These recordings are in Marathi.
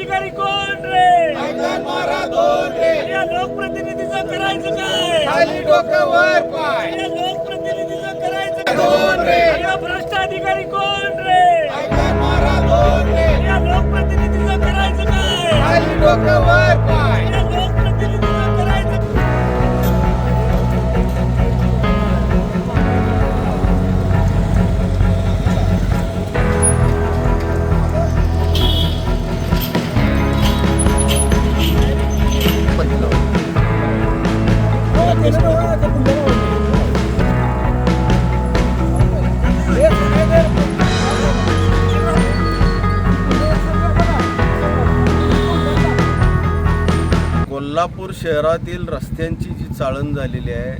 अधिकारी कोण रे? मारा दोन रे. या लोकप्रतिनिधीचं करायचं काय? खाली डोकं वर पाय. या लोकप्रतिनिधीचं करायचं दोन रे. काय या भ्रष्ट अधिकारी कोण रे? मैदान मारा दोन रे. या लोकप्रतिनिधीचं करायचं काय? खाली डोकं वर पाय. या कोल्हापूर शहरातील रस्त्यांची जी चाळण झालेली आहे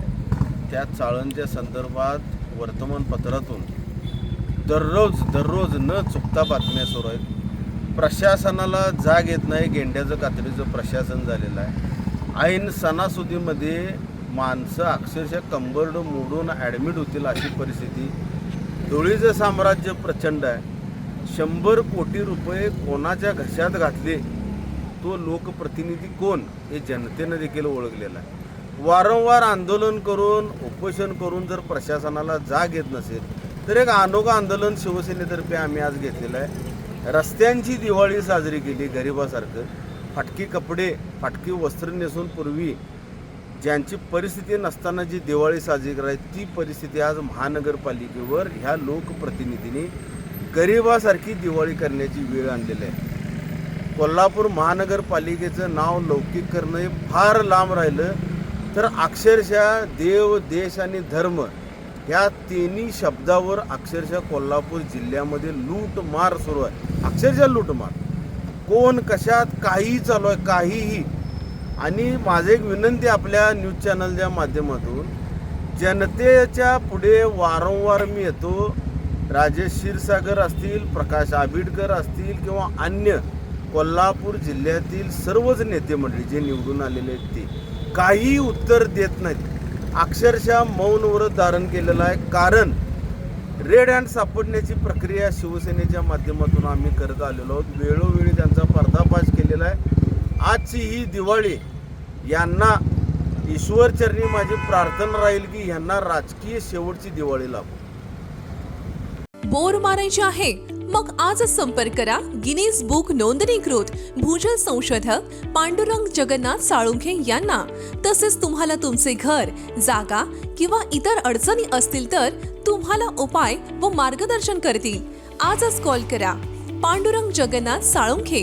त्या चाळणच्या संदर्भात वर्तमानपत्रातून दररोज दररोज न चुकता बातम्या सुरू आहेत. प्रशासनाला जाग येत नाही गेंड्याचं कात्रीचं प्रशासन झालेलं आहे. ऐन सणासुदीमध्ये माणसं अक्षरशः कंबरड मोडून ॲडमिट होतील अशी परिस्थिती. धुळीचं साम्राज्य प्रचंड आहे शंभर कोटी रुपये कोणाच्या घशात घातले? तो लोकप्रतिनिधी कोण? हे जनतेनं देखील ओळखलेला आहे. वारंवार आंदोलन करून उपोषण करून जर प्रशासनाला जाग येत नसेल तर एक अनोखं आंदोलन शिवसेनेतर्फे आम्ही आज घेतलेलं आहे. रस्त्यांची दिवाळी साजरी केली गरिबासारखं. फाटकी कपडे फाटकी वस्त्र नेसून पूर्वी ज्यांची परिस्थिती नसताना जी दिवाळी साजरी करायची ती परिस्थिती आज महानगरपालिकेवर ह्या लोकप्रतिनिधींनी गरिबासारखी दिवाळी करण्याची वेळ आणलेली आहे. कोल्हापूर महानगरपालिकेचं नाव लौकिक करणं हे फार लांब राहिलं तर अक्षरशः देव देश आणि धर्म ह्या तिन्ही शब्दावर अक्षरशः कोल्हापूर जिल्ह्यामध्ये लूटमार सुरू आहे. अक्षरशः लूटमार. कोण कशात काहीही चालू आहे काहीही आणि माझं एक विनंती आपल्या न्यूज चॅनलच्या माध्यमातून जनतेच्या पुढे वारंवार मी येतो. राजेश क्षीरसागर असतील प्रकाश आबिडकर असतील किंवा अन्य कोल्हापूर जिल्ह्यातील सर्वच नेते मंडळी जे निवडून आलेले आहेत ते काही उत्तर देत नाहीत. अक्षरशः मौन व्रत धारण केलेलं आहे. कारण रेड हँड सापडण्याची प्रक्रिया शिवसेनेच्या माध्यमातून आम्ही करत आलेलो आहोत. वेळोवेळी त्यांचा पर्दाफाश केलेला आहे. आजची ही दिवाळी यांना ईश्वरचरणी माझी प्रार्थना राहील की यांना राजकीय शेवटची दिवाळी लागू बोर मारायचे आहे? मग आजच संपर्क करा गिनीज बुक नोंदणीकृत भूजल संशोधक पांडुरंग जगन्नाथ साळुंखे यांना. तसेच तुम्हाला तुमचे घर जागा किंवा इतर अडचणी असतील तर तुम्हाला उपाय व मार्गदर्शन करतील. आजच कॉल करा. पांडुरंग जगन्नाथ साळुंखे.